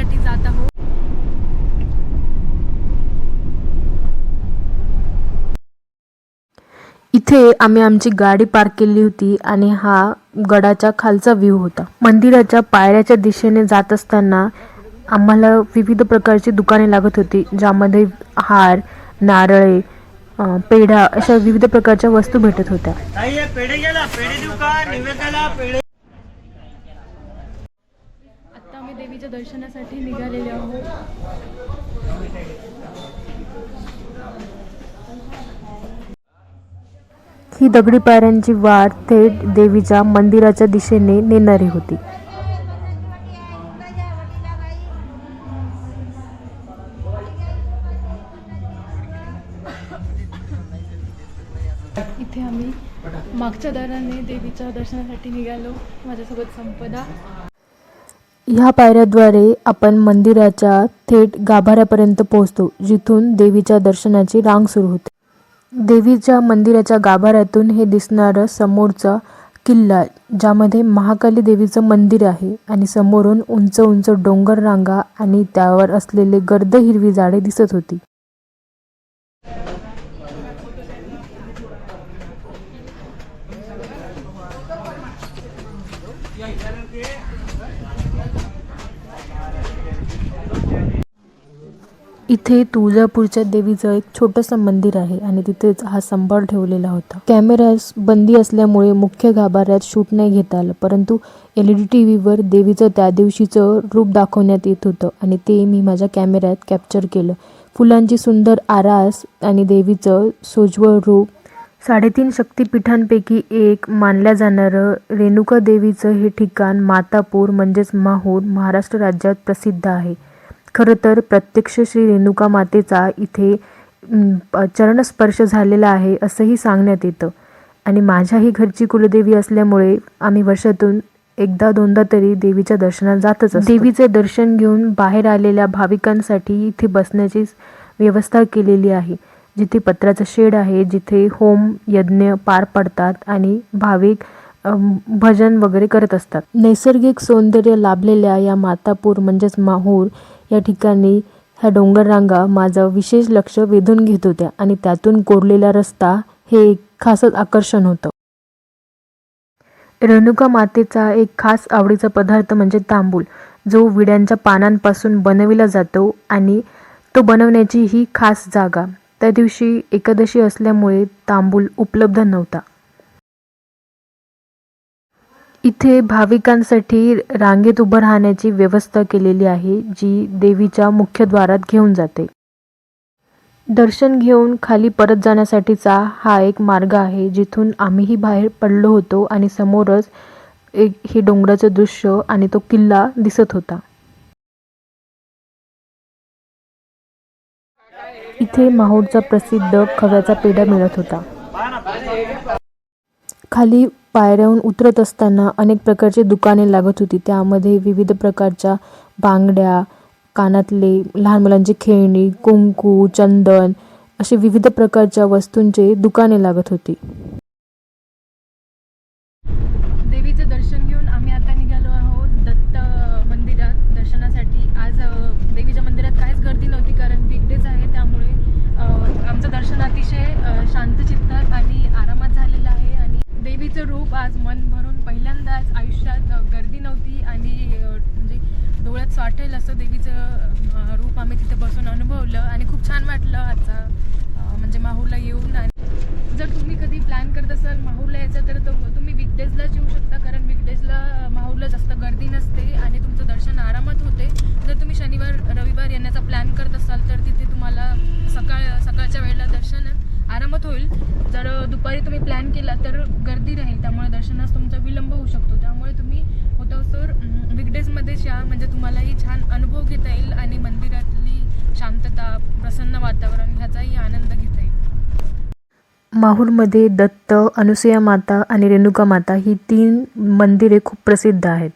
दर्शनासाठी जात आहोत. इथे आम्ही आमची गाडी पार्क केली होती आणि हा गडाच्या खालचा व्ह्यू होता. मंदिराच्या पायऱ्याच्या दिशेने जात असताना आम्हाला विविध प्रकारची दुकाने लागत होती ज्यामध्ये हार नारळे पेढा अशा विविध प्रकारच्या वस्तू भेटत होत्या ताई हे पेढे गेला पेढे देऊ का निवेदाला पेढे आता आम्ही देवीच्या दर्शनासाठी निघालेले आहोत. ही दगडी पायऱ्यांची वाट थेट देवीच्या मंदिराच्या दिशेने नेणारी होती. इथे आम्ही मागच्या दाराने देवीच्या दर्शनासाठी निघालो. माझ्यासोबत संपदा. ह्या पायऱ्याद्वारे आपण मंदिराच्या थेट गाभाऱ्यापर्यंत पोहोचतो जिथून देवीच्या दर्शनाची रांग सुरू होते. देवीच्या मंदिराच्या गाभाऱ्यातून हे दिसणारं समोरचा किल्ला ज्यामध्ये महाकाली देवीचं मंदिर आहे आणि समोरून उंच उंच डोंगर रांगा आणि त्यावर असलेले गर्द हिरवी झाडे दिसत होती. इथे तुळजापूरच्या देवीचं एक छोटंसं मंदिर आहे आणि तिथेच हा संभार ठेवलेला होता. कॅमेरास बंदी असल्यामुळे मुख्य गाभाऱ्यात शूट नाही घेता आलं परंतु एल ई डी टी व्हीवर देवीचं त्या दिवशीचं रूप दाखवण्यात येत होतं आणि ते मी माझ्या कॅमेऱ्यात कॅप्चर केलं. फुलांची सुंदर आरास आणि देवीचं सोज्वळ रूप साडेतीन शक्तिपीठांपैकी एक मानल्या जाणारं रेणुका देवीचं हे ठिकाण मातापूर म्हणजेच माहूर महाराष्ट्र राज्यात प्रसिद्ध आहे. खरं तर प्रत्यक्ष श्री रेणुका मातेचा इथे चरणस्पर्श झालेला आहे असंही सांगण्यात येतं. आणि माझ्याही घरची कुलदेवी असल्यामुळे आम्ही वर्षातून एकदा दोनदा तरी देवीच्या दर्शनात जातच देवीचे दर्शन घेऊन बाहेर आलेल्या भाविकांसाठी इथे बसण्याची व्यवस्था केलेली आहे. जिथे पत्राचं शेड आहे जिथे होम यज्ञ पार पडतात आणि भाविक भजन वगैरे करत असतात. नैसर्गिक सौंदर्य लाभलेल्या या मातापूर म्हणजेच माहूर या ठिकाणी ह्या डोंगर रांगा माझं विशेष लक्ष वेधून घेत होत्या आणि त्यातून कोरलेला रस्ता हे एक खासच आकर्षण होतं. रेणुका मातेचा एक खास आवडीचा पदार्थ म्हणजे तांबूल जो विड्यांच्या पानांपासून बनविला जातो आणि तो बनवण्याची ही खास जागा. त्या दिवशी एकादशी असल्यामुळे तांबूल उपलब्ध नव्हता. इथे भाविकांसाठी रांगेत उभं राहण्याची व्यवस्था केलेली आहे जी देवीच्या मुख्य द्वारात घेऊन जाते. दर्शन घेऊन खाली परत जाण्यासाठीचा हा एक मार्ग आहे जिथून आम्हीही बाहेर पडलो होतो आणि समोरच एक हे डोंगराचं दृश्य आणि तो किल्ला दिसत होता. इथे माहूरचा प्रसिद्ध खव्याचा पेढा मिळत होता. खाली पायऱ्याहून उतरत असताना अनेक प्रकारची दुकाने लागत होती. त्यामध्ये विविध प्रकारच्या बांगड्या कानातले लहान मुलांची खेळणी कुंकू चंदन असे विविध प्रकारच्या वस्तूंचे दुकाने लागत होती देवीचं दर्शन घेऊन आम्ही आता निघालो आहोत दत्त मंदिरात दर्शनासाठी आज अ, देवीच्या मंदिरात काहीच गर्दी नव्हती कारण वीकडेज आहे त्यामुळे अ, आमचं दर्शन अतिशय अ, शांत चित्तात आणि आरामात झालेलं आहे आणि देवीचं रूप आज मन भरून पहिल्यांदाच आयुष्यात गर्दी नव्हती आणि म्हणजे डोळ्यात साठेल असं देवीचं रूप आम्ही तिथे बसून अनुभवलं आणि खूप छान वाटलं आजचा म्हणजे माहूरला येऊन आणि जर तुम्ही कधी प्लॅन करत असाल माहूरला यायचं तर तो- तुम्ही विकडेजलाच येऊ शकता कारण विकडेजला माहूरला जास्त गर्दी नसते आणि तुमचं दर्शन आरामात होते. जर तुम्ही शनिवार रविवार येण्याचा प्लॅन करत असाल तर तिथे तुम्हाला सकाळ सकाळच्या वेळेला दर्शन आरामात होईल. जर दुपारी तुम्ही प्लॅन केला तर गर्दी राहील. त्यामुळे दर्शनास तुमचा विलंब होऊ शकतो. त्यामुळे तुम्ही होतं सर विकडेजमध्येच या म्हणजे तुम्हालाही छान अनुभव घेता येईल आणि मंदिरातली शांतता प्रसन्न वातावरण ह्याचाही आनंद घेता येईल. माहूरमध्ये दत्त अनुसुया माता आणि रेणुका माता ही तीन मंदिरे खूप प्रसिद्ध आहेत.